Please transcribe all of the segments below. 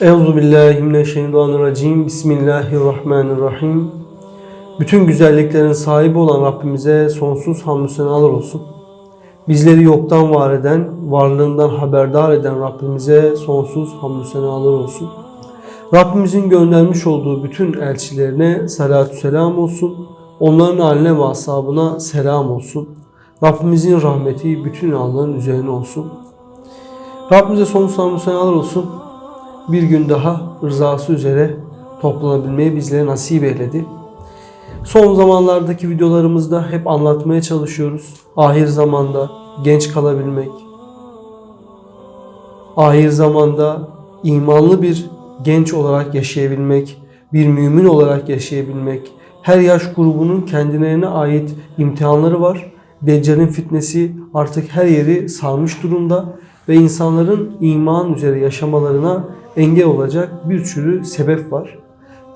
Euzu billahi mineşşeytanirracim. Bismillahirrahmanirrahim. Bütün güzelliklerin sahibi olan Rabbimize sonsuz hamdü senalar olsun. Bizleri yoktan var eden, varlığından haberdar eden Rabbimize sonsuz hamdü senalar olsun. Rabbimizin göndermiş olduğu bütün elçilerine salatü selam olsun. Onların haline ve ashabına selam olsun. Rabbimizin rahmeti bütün anların üzerine olsun. Rabbimize sonsuz hamdü senalar olsun bir gün daha rızası üzere toplanabilmeyi bizlere nasip eyledi. Son zamanlardaki videolarımızda hep anlatmaya çalışıyoruz. Ahir zamanda genç kalabilmek, ahir zamanda imanlı bir genç olarak yaşayabilmek, bir mümin olarak yaşayabilmek, her yaş grubunun kendilerine ait imtihanları var. Deccal'in fitnesi artık her yeri sarmış durumda ve insanların iman üzere yaşamalarına engel olacak bir sürü sebep var.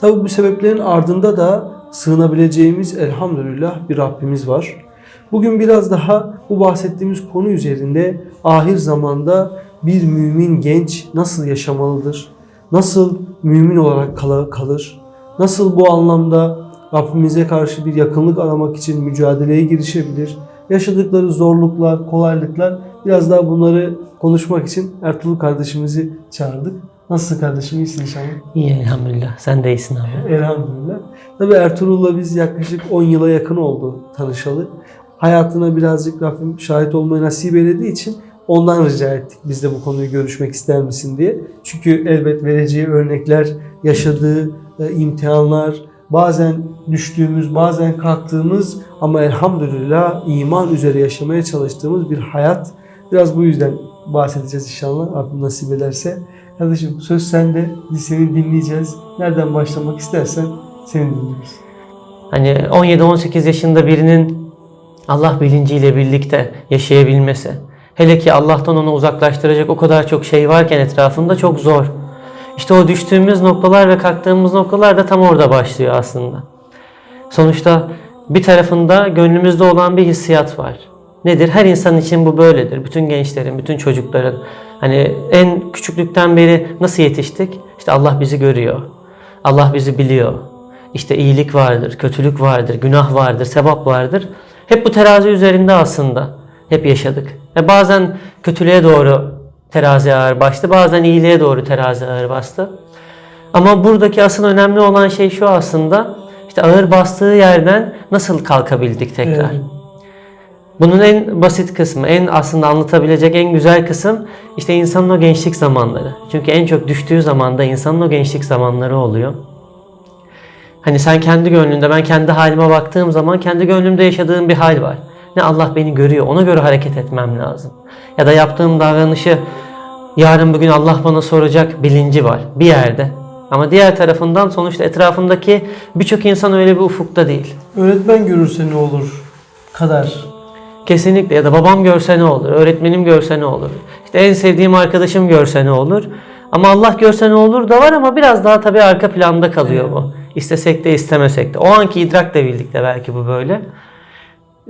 Tabi bu sebeplerin ardında da sığınabileceğimiz elhamdülillah bir Rabbimiz var. Bugün biraz daha bu bahsettiğimiz konu üzerinde ahir zamanda bir mümin genç nasıl yaşamalıdır? Nasıl mümin olarak kalır? Nasıl bu anlamda Rabbimize karşı bir yakınlık aramak için mücadeleye girişebilir? Yaşadıkları zorluklar, kolaylıklar biraz daha bunları konuşmak için Ertuğrul kardeşimizi çağırdık. Nasılsın kardeşim? İyisin inşallah. İyi elhamdülillah. Sen de iyisin abi. Elhamdülillah. Tabii Ertuğrul'la biz yaklaşık 10 yıla yakın oldu tanışalı. Hayatına birazcık Rabbim şahit olmayı nasip eylediği için ondan rica ettik. Biz de bu konuyu görüşmek ister misin diye. Çünkü elbet vereceği örnekler, yaşadığı e, imtihanlar, bazen düştüğümüz, bazen kalktığımız ama elhamdülillah iman üzere yaşamaya çalıştığımız bir hayat. Biraz bu yüzden bahsedeceğiz inşallah Rabbim nasip ederse. Kardeşim söz sende. Biz seni dinleyeceğiz. Nereden başlamak istersen seni dinliyoruz. Hani 17-18 yaşında birinin Allah bilinciyle birlikte yaşayabilmesi. Hele ki Allah'tan onu uzaklaştıracak o kadar çok şey varken etrafında çok zor. İşte o düştüğümüz noktalar ve kalktığımız noktalar da tam orada başlıyor aslında. Sonuçta bir tarafında gönlümüzde olan bir hissiyat var. Nedir? Her insan için bu böyledir. Bütün gençlerin, bütün çocukların. Hani en küçüklükten beri nasıl yetiştik? İşte Allah bizi görüyor. Allah bizi biliyor. İşte iyilik vardır, kötülük vardır, günah vardır, sevap vardır. Hep bu terazi üzerinde aslında. Hep yaşadık. Ve bazen kötülüğe doğru terazi ağır bastı, bazen iyiliğe doğru terazi ağır bastı. Ama buradaki asıl önemli olan şey şu aslında. İşte ağır bastığı yerden nasıl kalkabildik tekrar. Evet. Bunun en basit kısmı, en aslında anlatabilecek en güzel kısım işte insanın o gençlik zamanları. Çünkü en çok düştüğü zamanda insanın o gençlik zamanları oluyor. Hani sen kendi gönlünde, ben kendi halime baktığım zaman kendi gönlümde yaşadığım bir hal var. Ne Allah beni görüyor, ona göre hareket etmem lazım. Ya da yaptığım davranışı yarın bugün Allah bana soracak bilinci var bir yerde. Ama diğer tarafından sonuçta etrafımdaki birçok insan öyle bir ufukta değil. Öğretmen görürse ne olur? Kadar. Kesinlikle ya da babam görse ne olur, öğretmenim görse ne olur, işte en sevdiğim arkadaşım görse ne olur. Ama Allah görse ne olur da var ama biraz daha tabii arka planda kalıyor bu. İstesek de istemesek de. O anki idrakla birlikte belki bu böyle.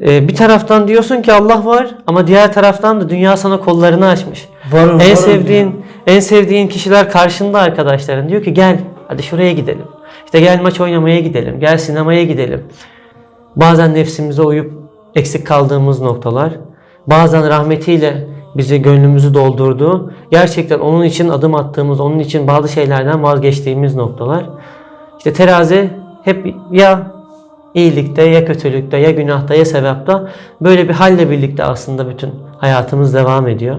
Ee, bir taraftan diyorsun ki Allah var ama diğer taraftan da dünya sana kollarını açmış. Varım, en varım sevdiğin en sevdiğin kişiler karşında arkadaşların diyor ki gel hadi şuraya gidelim. İşte gel maç oynamaya gidelim, gel sinemaya gidelim. Bazen nefsimize uyup eksik kaldığımız noktalar, bazen rahmetiyle bizi gönlümüzü doldurduğu, gerçekten onun için adım attığımız, onun için bazı şeylerden vazgeçtiğimiz noktalar. İşte terazi hep ya iyilikte ya kötülükte ya günahta ya sevapta böyle bir halle birlikte aslında bütün hayatımız devam ediyor.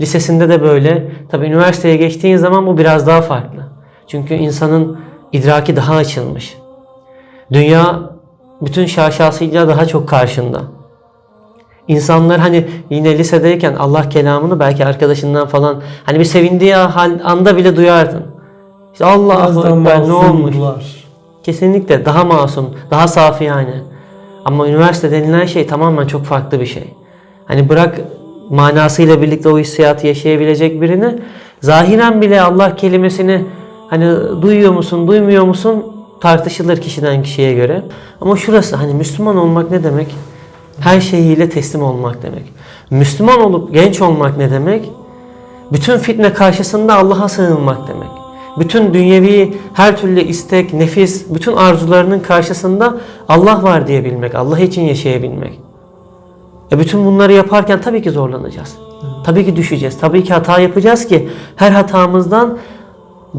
Lisesinde de böyle. Tabii üniversiteye geçtiğin zaman bu biraz daha farklı. Çünkü insanın idraki daha açılmış. Dünya bütün şaşasıyla daha çok karşında. İnsanlar hani yine lisedeyken Allah kelamını belki arkadaşından falan hani bir sevindiği anda bile duyardın. İşte daha Ekber ne olmuş? Kesinlikle daha masum, daha safi yani. Ama üniversite denilen şey tamamen çok farklı bir şey. Hani bırak manasıyla birlikte o hissiyatı yaşayabilecek birini zahiren bile Allah kelimesini hani duyuyor musun, duymuyor musun tartışılır kişiden kişiye göre. Ama şurası hani Müslüman olmak ne demek? Her şeyiyle teslim olmak demek. Müslüman olup genç olmak ne demek? Bütün fitne karşısında Allah'a sığınmak demek. Bütün dünyevi her türlü istek, nefis, bütün arzularının karşısında Allah var diyebilmek, Allah için yaşayabilmek. E bütün bunları yaparken tabii ki zorlanacağız. Tabii ki düşeceğiz. Tabii ki hata yapacağız ki her hatamızdan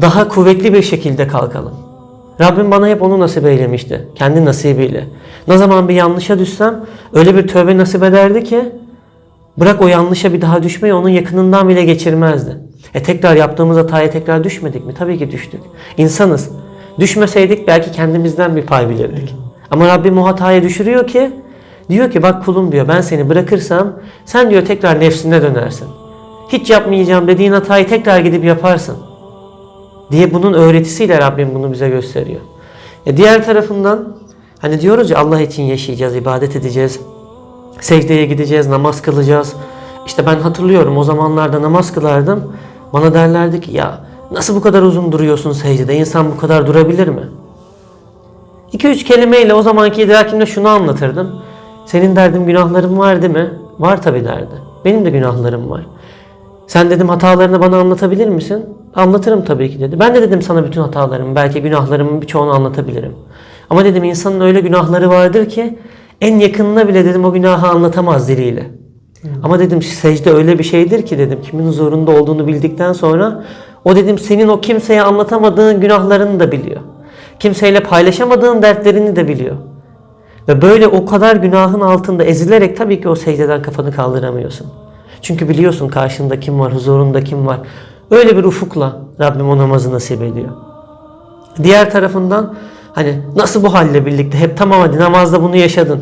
daha kuvvetli bir şekilde kalkalım. Rabbim bana hep onu nasip eylemişti. Kendi nasibiyle. Ne zaman bir yanlışa düşsem öyle bir tövbe nasip ederdi ki bırak o yanlışa bir daha düşmeyi onun yakınından bile geçirmezdi. E tekrar yaptığımız hataya tekrar düşmedik mi? Tabii ki düştük. İnsanız. Düşmeseydik belki kendimizden bir pay bilirdik. Ama Rabbim o hataya düşürüyor ki diyor ki bak kulum diyor ben seni bırakırsam sen diyor tekrar nefsine dönersin. Hiç yapmayacağım dediğin hatayı tekrar gidip yaparsın diye bunun öğretisiyle Rabbim bunu bize gösteriyor. E diğer tarafından hani diyoruz ya Allah için yaşayacağız, ibadet edeceğiz. Secdeye gideceğiz, namaz kılacağız. İşte ben hatırlıyorum o zamanlarda namaz kılardım. Bana derlerdi ki ya nasıl bu kadar uzun duruyorsun secdede? İnsan bu kadar durabilir mi? 2-3 kelimeyle o zamanki idrakimle şunu anlatırdım. Senin derdim günahların var değil mi? Var tabi derdi. Benim de günahlarım var. Sen dedim hatalarını bana anlatabilir misin? Anlatırım tabii ki dedi. Ben de dedim sana bütün hatalarımı, belki günahlarımın birçoğunu anlatabilirim. Ama dedim insanın öyle günahları vardır ki en yakınına bile dedim o günahı anlatamaz diliyle. Ama dedim secde öyle bir şeydir ki dedim kimin huzurunda olduğunu bildikten sonra o dedim senin o kimseye anlatamadığın günahlarını da biliyor. Kimseyle paylaşamadığın dertlerini de biliyor. Ve böyle o kadar günahın altında ezilerek tabii ki o secdeden kafanı kaldıramıyorsun. Çünkü biliyorsun karşında kim var, huzurunda kim var. Öyle bir ufukla Rabbim o namazı nasip ediyor. Diğer tarafından hani nasıl bu halle birlikte hep tamam hadi namazda bunu yaşadın.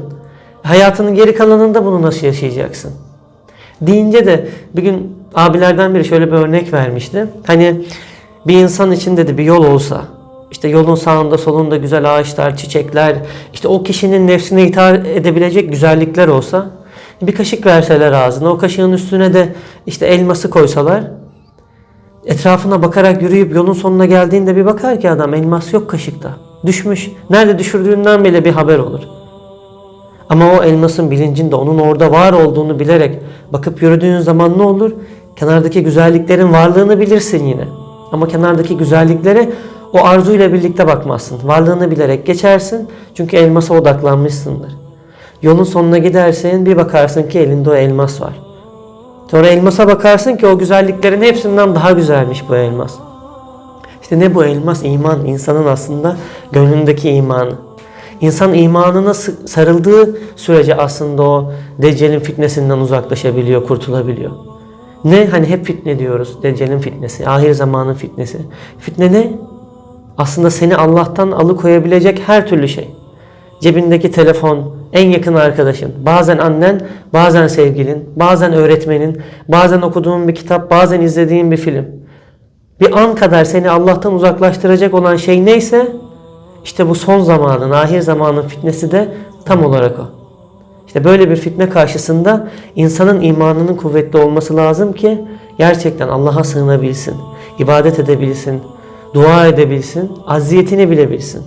Hayatının geri kalanında bunu nasıl yaşayacaksın? Deyince de bir gün abilerden biri şöyle bir örnek vermişti. Hani bir insan için dedi bir yol olsa işte yolun sağında solunda güzel ağaçlar, çiçekler, işte o kişinin nefsine hitap edebilecek güzellikler olsa bir kaşık verseler ağzına, o kaşığın üstüne de işte elması koysalar etrafına bakarak yürüyüp yolun sonuna geldiğinde bir bakar ki adam elmas yok kaşıkta. Düşmüş. Nerede düşürdüğünden bile bir haber olur. Ama o elmasın bilincinde onun orada var olduğunu bilerek bakıp yürüdüğün zaman ne olur? Kenardaki güzelliklerin varlığını bilirsin yine. Ama kenardaki güzelliklere o arzuyla birlikte bakmazsın. Varlığını bilerek geçersin. Çünkü elmasa odaklanmışsındır. Yolun sonuna gidersin bir bakarsın ki elinde o elmas var. Sonra elmasa bakarsın ki o güzelliklerin hepsinden daha güzelmiş bu elmas. İşte ne bu elmas? İman. insanın aslında gönlündeki imanı. İnsan imanına sarıldığı sürece aslında o Deccal'in fitnesinden uzaklaşabiliyor, kurtulabiliyor. Ne? Hani hep fitne diyoruz. Deccal'in fitnesi, ahir zamanın fitnesi. Fitne ne? Aslında seni Allah'tan alıkoyabilecek her türlü şey. Cebindeki telefon, en yakın arkadaşın, bazen annen, bazen sevgilin, bazen öğretmenin, bazen okuduğun bir kitap, bazen izlediğin bir film. Bir an kadar seni Allah'tan uzaklaştıracak olan şey neyse, işte bu son zamanın, ahir zamanın fitnesi de tam olarak o. İşte böyle bir fitne karşısında insanın imanının kuvvetli olması lazım ki gerçekten Allah'a sığınabilsin, ibadet edebilsin, dua edebilsin, aziyetini bilebilsin.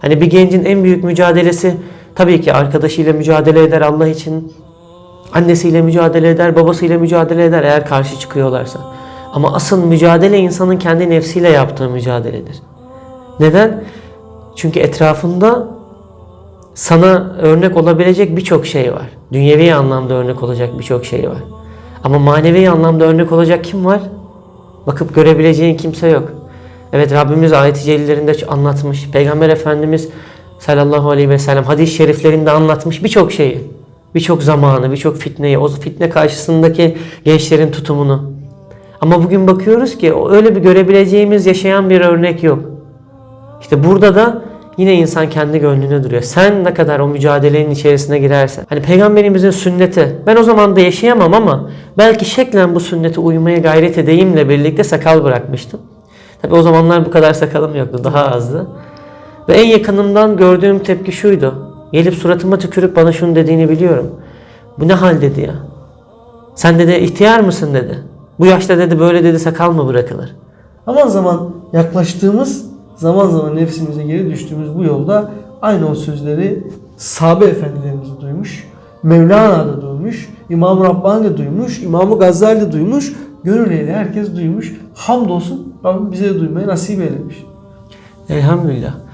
Hani bir gencin en büyük mücadelesi tabii ki arkadaşıyla mücadele eder Allah için. Annesiyle mücadele eder, babasıyla mücadele eder eğer karşı çıkıyorlarsa. Ama asıl mücadele insanın kendi nefsiyle yaptığı mücadeledir. Neden? Çünkü etrafında sana örnek olabilecek birçok şey var. Dünyevi anlamda örnek olacak birçok şey var. Ama manevi anlamda örnek olacak kim var? Bakıp görebileceğin kimse yok. Evet Rabbimiz ayet-i celillerinde anlatmış. Peygamber Efendimiz sallallahu aleyhi ve sellem hadis-i şeriflerinde anlatmış birçok şeyi. Birçok zamanı, birçok fitneyi, o fitne karşısındaki gençlerin tutumunu. Ama bugün bakıyoruz ki öyle bir görebileceğimiz yaşayan bir örnek yok. İşte burada da yine insan kendi gönlüne duruyor. Sen ne kadar o mücadelenin içerisine girersen. Hani peygamberimizin sünneti. Ben o zaman da yaşayamam ama belki şeklen bu sünnete uymaya gayret edeyimle birlikte sakal bırakmıştım. Tabi o zamanlar bu kadar sakalım yoktu. Daha azdı. Ve en yakınımdan gördüğüm tepki şuydu. Gelip suratıma tükürüp bana şunu dediğini biliyorum. Bu ne hal dedi ya. Sen dedi ihtiyar mısın dedi. Bu yaşta dedi böyle dedi sakal mı bırakılır? Zaman zaman yaklaştığımız, zaman zaman nefsimize geri düştüğümüz bu yolda aynı o sözleri sahabe efendilerimiz duymuş. Mevlana da duymuş, İmam-ı Rabbani de duymuş, İmam-ı Gazali de duymuş, gönül eyle herkes duymuş. Hamdolsun Rabbim bize de duymayı nasip eylemiş. Elhamdülillah.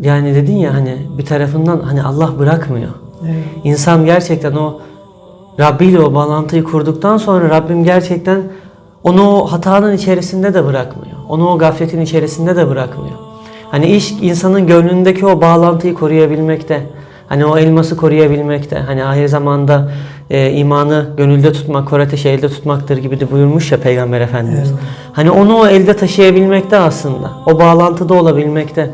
Yani dedin ya hani bir tarafından hani Allah bırakmıyor. Evet. İnsan gerçekten o Rabbi ile o bağlantıyı kurduktan sonra Rabbim gerçekten onu o hatanın içerisinde de bırakmıyor. Onu o gafletin içerisinde de bırakmıyor. Hani iş insanın gönlündeki o bağlantıyı koruyabilmekte. Hani o elması koruyabilmekte. Hani ahir zamanda e, imanı gönülde tutmak, kor ateşi elde tutmaktır gibi de buyurmuş ya Peygamber Efendimiz. Evet. Hani onu o elde taşıyabilmekte aslında. O bağlantıda olabilmekte.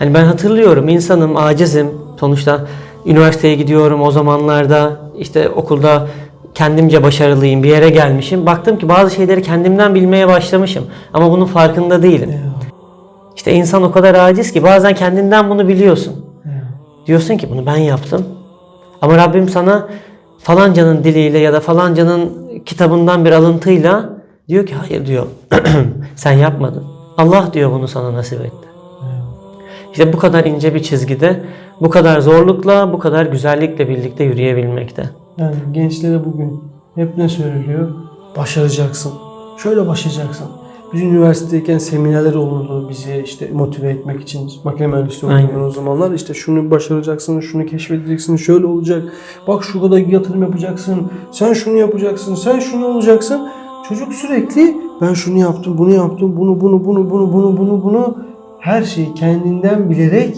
Hani ben hatırlıyorum insanım, acizim. Sonuçta üniversiteye gidiyorum o zamanlarda işte okulda kendimce başarılıyım, bir yere gelmişim. Baktım ki bazı şeyleri kendimden bilmeye başlamışım. Ama bunun farkında değilim. İşte insan o kadar aciz ki bazen kendinden bunu biliyorsun. Diyorsun ki bunu ben yaptım. Ama Rabbim sana falancanın diliyle ya da falancanın kitabından bir alıntıyla diyor ki hayır diyor. Sen yapmadın. Allah diyor bunu sana nasip etti. İşte bu kadar ince bir çizgide, bu kadar zorlukla, bu kadar güzellikle birlikte yürüyebilmekte. Yani gençlere bugün hep ne söylüyor? Başaracaksın. Şöyle başaracaksın. Biz üniversitedeyken seminerler olurdu bizi işte motive etmek için. Makine mühendisliği ben o zamanlar. İşte şunu başaracaksın, şunu keşfedeceksin, şöyle olacak. Bak şu kadar yatırım yapacaksın. Sen şunu yapacaksın, sen şunu olacaksın. Çocuk sürekli ben şunu yaptım, bunu yaptım, bunu, bunu, bunu, bunu, bunu, bunu, bunu. Her şeyi kendinden bilerek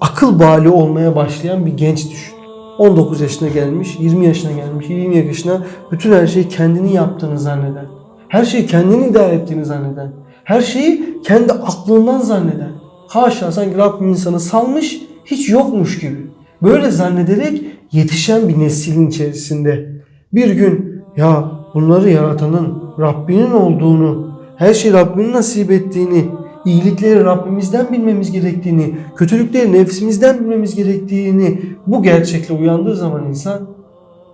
akıl bali olmaya başlayan bir genç düşün. 19 yaşına gelmiş, 20 yaşına gelmiş, 20 yaşına bütün her şeyi kendini yaptığını zanneden, her şeyi kendini idare ettiğini zanneden, her şeyi kendi aklından zanneden, haşa sanki Rabbim insanı salmış, hiç yokmuş gibi. Böyle zannederek yetişen bir neslin içerisinde bir gün ya bunları yaratanın Rabbinin olduğunu, her şey Rabbinin nasip ettiğini, iyilikleri Rabbimizden bilmemiz gerektiğini, kötülükleri nefsimizden bilmemiz gerektiğini bu gerçekle uyandığı zaman insan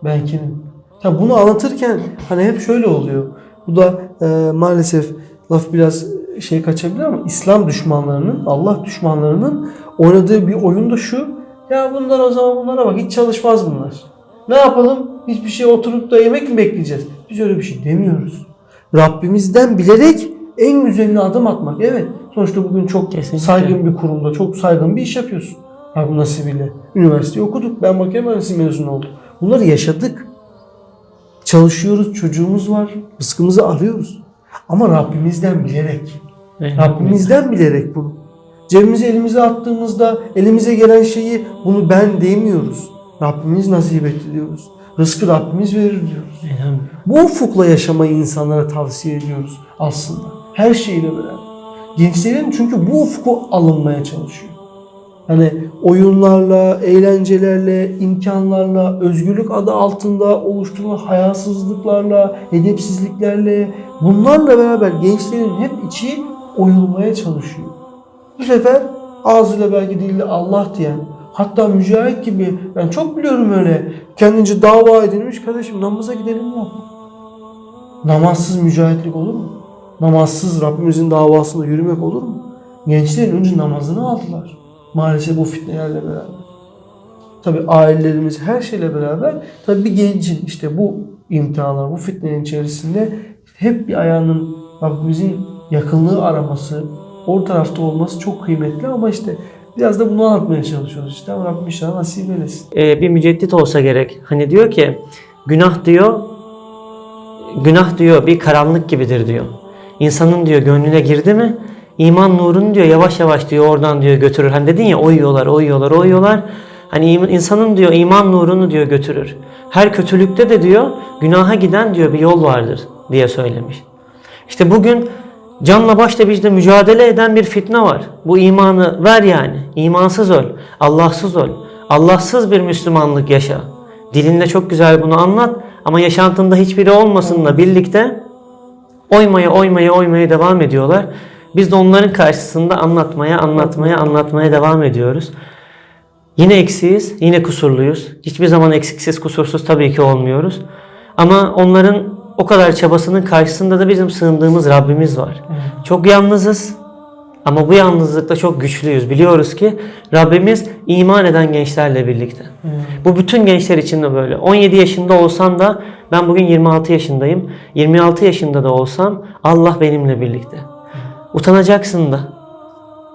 ben kimim? Tabi bunu anlatırken hani hep şöyle oluyor. Bu da e, maalesef laf biraz şey kaçabilir ama İslam düşmanlarının, Allah düşmanlarının oynadığı bir oyun da şu. Ya bunlar o zaman bunlara bak hiç çalışmaz bunlar. Ne yapalım? Hiçbir şey oturup da yemek mi bekleyeceğiz? Biz öyle bir şey demiyoruz. Rabbimizden bilerek en güzeline adım atmak. Evet. Sonuçta bugün çok Kesinlikle. saygın bir kurumda, çok saygın bir iş yapıyorsun. Rabbim nasibiyle. Üniversiteyi okuduk. Ben makine mühendisliği mezunu oldum. Bunları yaşadık. Çalışıyoruz, çocuğumuz var. Rızkımızı arıyoruz. Ama Rabbimizden bilerek. Rabbimizden bilerek bunu. Cebimize elimize attığımızda elimize gelen şeyi bunu ben demiyoruz. Rabbimiz nasip etti diyoruz. Rızkı Rabbimiz verir diyoruz. Bu ufukla yaşamayı insanlara tavsiye ediyoruz aslında. Her şeyle beraber. Gençlerin çünkü bu ufku alınmaya çalışıyor. Hani oyunlarla, eğlencelerle, imkanlarla, özgürlük adı altında oluşturulan hayasızlıklarla, edepsizliklerle bunlarla beraber gençlerin hep içi oyulmaya çalışıyor. Bu sefer ağzıyla belki diliyle Allah diyen, hatta mücahit gibi ben çok biliyorum öyle kendince dava edilmiş kardeşim namaza gidelim mi? Namazsız mücahitlik olur mu? Namazsız Rabbimizin davasında yürümek olur mu? Gençlerin önce namazını aldılar. Maalesef bu fitnelerle beraber. Tabi ailelerimiz her şeyle beraber tabi bir gencin işte bu imtihanlar, bu fitnenin içerisinde hep bir ayağının Rabbimizin yakınlığı araması, o tarafta olması çok kıymetli ama işte biraz da bunu anlatmaya çalışıyoruz işte ama Rabbim inşallah nasip eylesin. Ee, bir müceddit olsa gerek. Hani diyor ki günah diyor günah diyor bir karanlık gibidir diyor. İnsanın diyor gönlüne girdi mi iman nurunu diyor yavaş yavaş diyor oradan diyor götürür. Hani dedin ya oyuyorlar, oyuyorlar, oyuyorlar. Hani insanın diyor iman nurunu diyor götürür. Her kötülükte de diyor günaha giden diyor bir yol vardır diye söylemiş. İşte bugün canla başla bizde mücadele eden bir fitne var. Bu imanı ver yani. İmansız öl, Allahsız öl. Allahsız bir Müslümanlık yaşa. Dilinde çok güzel bunu anlat ama yaşantında hiçbiri olmasınla birlikte oymaya oymaya oymaya devam ediyorlar. Biz de onların karşısında anlatmaya anlatmaya anlatmaya devam ediyoruz. Yine eksiyiz, yine kusurluyuz. Hiçbir zaman eksiksiz, kusursuz tabii ki olmuyoruz. Ama onların o kadar çabasının karşısında da bizim sığındığımız Rabbimiz var. Çok yalnızız. Ama bu yalnızlıkta çok güçlüyüz. Biliyoruz ki Rabbimiz iman eden gençlerle birlikte. Bu bütün gençler için de böyle. 17 yaşında olsam da ben bugün 26 yaşındayım. 26 yaşında da olsam Allah benimle birlikte. Utanacaksın da.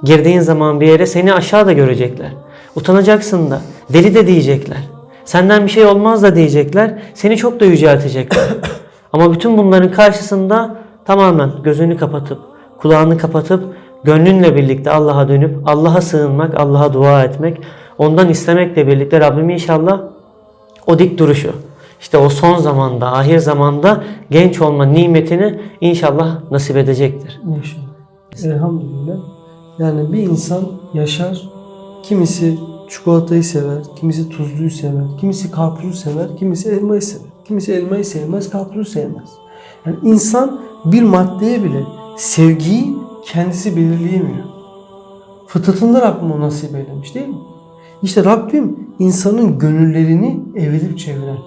Girdiğin zaman bir yere seni aşağıda görecekler. Utanacaksın da. Deli de diyecekler. Senden bir şey olmaz da diyecekler. Seni çok da yüceltecekler. Ama bütün bunların karşısında tamamen gözünü kapatıp, kulağını kapatıp, gönlünle birlikte Allah'a dönüp, Allah'a sığınmak, Allah'a dua etmek, ondan istemekle birlikte Rabbim inşallah o dik duruşu, işte o son zamanda, ahir zamanda genç olma nimetini inşallah nasip edecektir. İnşallah. Elhamdülillah. Yani bir insan yaşar, kimisi çikolatayı sever, kimisi tuzluyu sever, kimisi karpuzu sever, kimisi elmayı sever. Kimisi elmayı sevmez, karpuzu sevmez. Yani insan bir maddeye bile sevgiyi kendisi belirleyemiyor. Fıtratında Rabbim o nasip eylemiş değil mi? İşte Rabbim insanın gönüllerini evirip çeviren.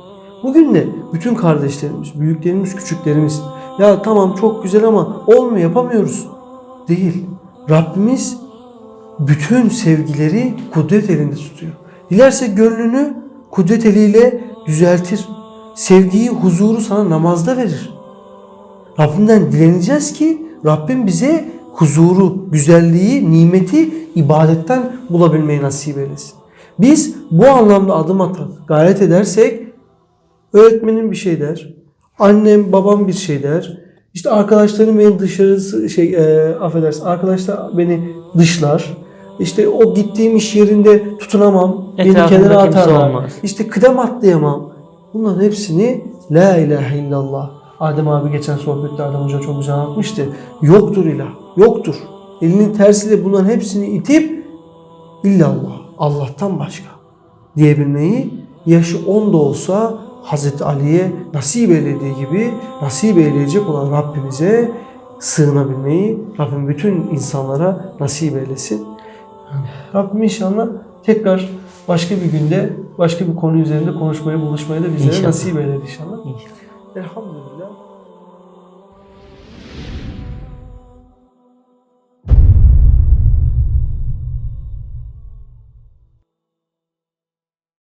Bugün de bütün kardeşlerimiz, büyüklerimiz, küçüklerimiz ya tamam çok güzel ama olmuyor yapamıyoruz. Değil. Rabbimiz bütün sevgileri kudret elinde tutuyor. Dilerse gönlünü kudret eliyle düzeltir. Sevgiyi, huzuru sana namazda verir. Rabbimden dileneceğiz ki Rabbim bize huzuru, güzelliği, nimeti ibadetten bulabilmeyi nasip eylesin. Biz bu anlamda adım atar, gayret edersek öğretmenim bir şey der, annem babam bir şey der, işte arkadaşlarım beni dışarısı şey e, affedersin arkadaşlar beni dışlar. İşte o gittiğim iş yerinde tutunamam, beni Etrafımda kenara atarlar. olmaz. İşte kıdem atlayamam. Bunların hepsini La ilahe illallah. Adem abi geçen sohbette Adem Hoca çok güzel anlatmıştı. Yoktur ilah. Yoktur. Elinin tersiyle bunların hepsini itip illallah. Allah'tan başka diyebilmeyi yaşı 10 da olsa Hazreti Ali'ye nasip eylediği gibi nasip eyleyecek olan Rabbimize sığınabilmeyi Rabbim bütün insanlara nasip eylesin. Rabbim inşallah tekrar başka bir günde başka bir konu üzerinde konuşmayı buluşmayı da bizlere İnşallah. nasip eder inşallah. İnşallah. Elhamdülillah.